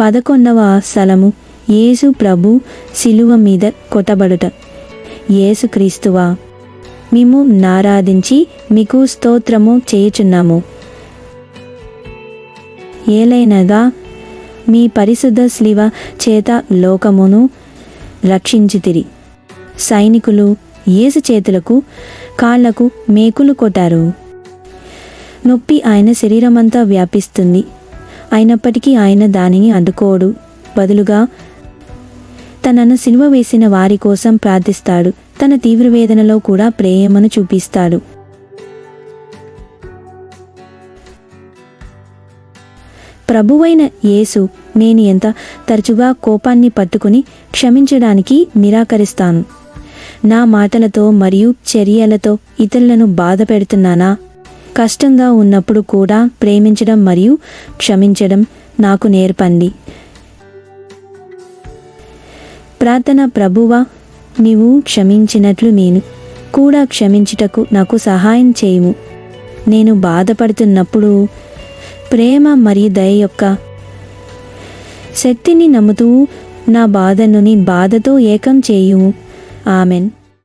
పదకొండవ స్థలము యేసు ప్రభు శిలువ మీద కొట్టబడుట. యేసుక్రీస్తువా మేము నారాధించి మీకు స్తోత్రము చేయుచున్నాము. ఏలైనగా మీ పరిశుద్ధ శిలువ చేత లోకమును రక్షించితిరి. సైనికులు ఏసు చేతులకు కాళ్ళకు మేకులు కొట్టారు. నొప్పి ఆయన శరీరమంతా వ్యాపిస్తుంది. అయినప్పటికీ ఆయన దానిని అడ్డుకోడు బదులుగా తనను సినిమ వేసిన వారి కోసం ప్రార్థిస్తాడు. తన తీవ్ర వేదనలో కూడా ప్రేమను చూపిస్తాడు. ప్రభువైన యేసు నేను ఎంత తరచుగా కోపాన్ని పట్టుకుని క్షమించడానికి నిరాకరిస్తాను? నా మాటలతో మరియు చర్యలతో ఇతరులను బాధ పెడుతున్నానా? కష్టంగా ఉన్నప్పుడు కూడా ప్రేమించడం మరియు క్షమించడం నాకు నేర్పండి. ప్రార్థన ప్రభువా నీవు క్షమించినట్లు నేను కూడా క్షమించుటకు నాకు సహాయం చేయము. నేను బాధపడుతున్నప్పుడు ప్రేమ మరియు దయ యొక్క శక్తిని నమ్ముతూ నా బాధను నీ బాధతో ఏకం చేయుము. ఆమెన్.